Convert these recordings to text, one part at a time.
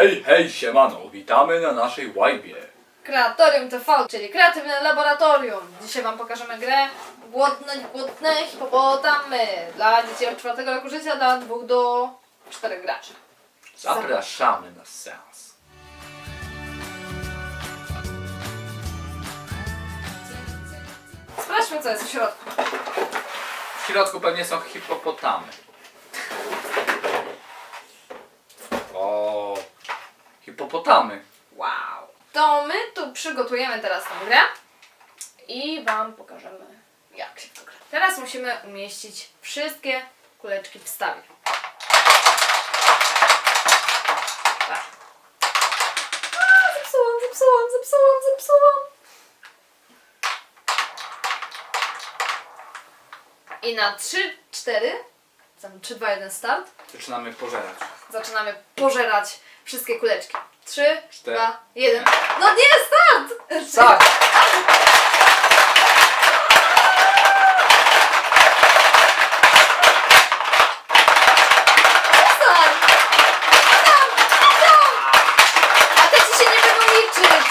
Hej, hej, siemano, witamy na naszej łajbie. Kreatorium TV, czyli kreatywne laboratorium. Dzisiaj Wam pokażemy grę Głodne, głodne hipopotamy dla dzieci od 4 roku życia, dla 2 do 4 graczy. Zapraszamy na seans. Sprawdźmy co jest w środku. W środku pewnie są hipopotamy. O, hipopotamy. Wow. To my tu przygotujemy teraz tę grę i Wam pokażemy jak się to gra. Teraz musimy umieścić wszystkie kuleczki w stawie. Tak. A, zepsułam, zepsułam, zepsułam, zepsułam. I na 3, 4, tam 3, 2, 1 start, Zaczynamy pożerać. zaczynamy pożerać wszystkie kuleczki. 3, Cztery. 2, 1. No nie, start! Start! Tam, tam! A te ci się nie będą liczyć.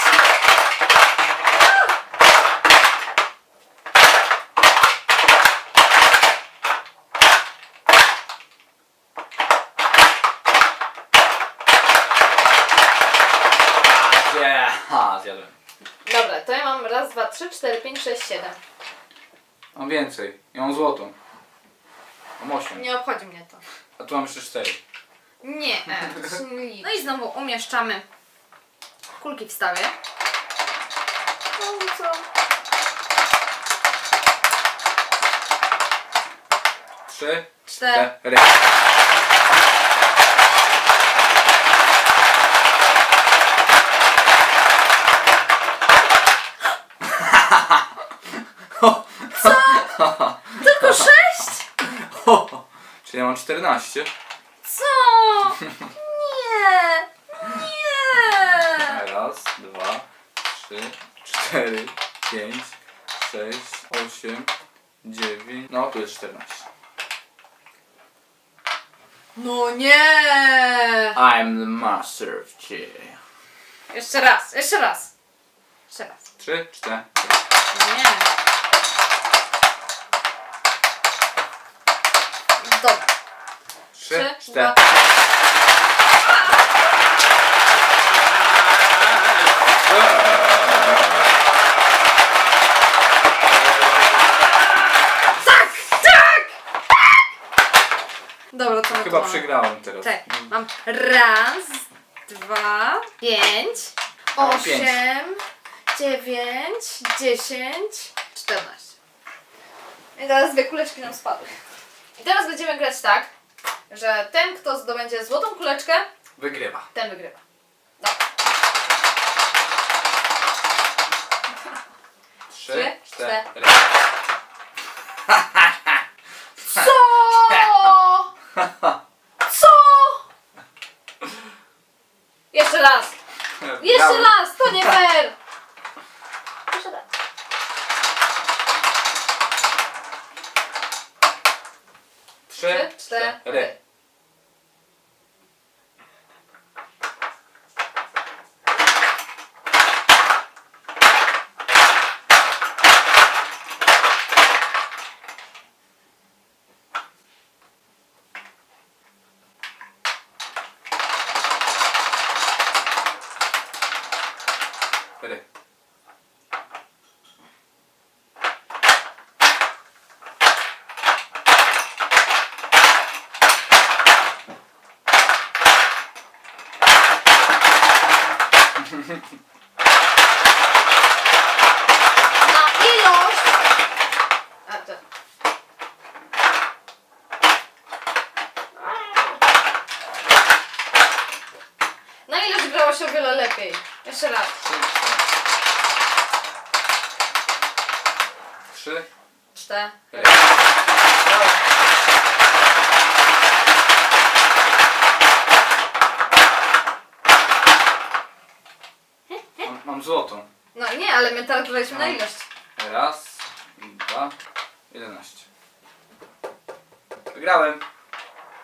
Gdzie? Ha, zjadłem. Dobra, to ja mam raz, dwa, trzy, cztery, pięć, sześć, siedem. Mam więcej. Ja mam złotą. Mam osiem. Nie obchodzi mnie to. A tu mam jeszcze cztery. Nie, e, liczy. No i znowu umieszczamy kulki w stawie. No i co? Trzy, Cztery. cztery. Tylko sześć? Czyli ja mam 14. Co? Nie! Nie! Raz, dwa, trzy, cztery, pięć, sześć, osiem, dziewięć. No, tu jest 14. No nie! I'm the master of J. Jeszcze raz, jeszcze raz. Jeszcze raz. Trzy, cztery. Nie. Dobra. Trzy, cztery. dwa. Tak! Tak! Dobra, my tu Chyba mamy? przegrałem teraz. Tak, mam raz, dwa, pięć, Mam osiem, dziewięć, dziesięć, czternaście. I teraz dwie kuleczki nam spadły. I teraz będziemy grać tak, że ten, kto zdobędzie złotą kuleczkę, Wygrywa. ten wygrywa. Trzy, Trzy, cztery. Co? Co? Jeszcze raz! Jeszcze raz! To nie fair! Trzy. Cztery. Na ilość! A, to. Na ilość grało się o wiele lepiej. Jeszcze raz. Trzy, Cztery. cztery. Mam, złotą. No nie, ale my graliśmy na No. ilość. Raz, dwa, jedenaście. Wygrałem.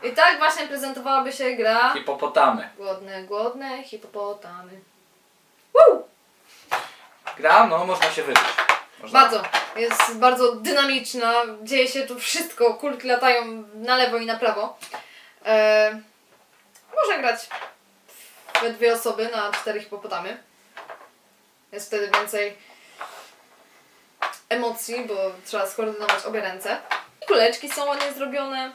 I tak właśnie prezentowałaby się gra Hipopotamy. Głodne, głodne hipopotamy. Woo! Gra, no można się wyżyć. Można. Bardzo. Jest bardzo dynamiczna. Dzieje się tu wszystko. Kulki latają na lewo i na prawo. E, można grać we dwie osoby na cztery hipopotamy. Jest wtedy więcej emocji, bo trzeba skoordynować obie ręce. I kuleczki są ładnie zrobione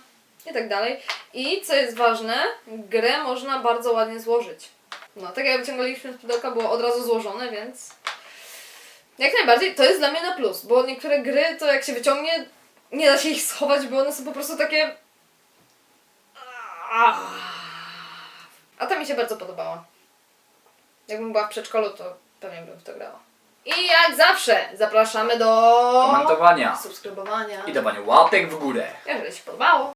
i tak dalej. I co jest ważne, grę można bardzo ładnie złożyć. No, tak jak wyciągaliśmy z pudełka, było od razu złożone, więc jak najbardziej, to jest dla mnie na plus, bo niektóre gry to jak się wyciągnie, nie da się ich schować, bo one są po prostu takie... A ta mi się bardzo podobała. Jakbym była w przedszkolu, to pewnie bym w to grała. I jak zawsze zapraszamy do Komentowania. subskrybowania. I dawanie łapek w górę. Jeżeli się podobało.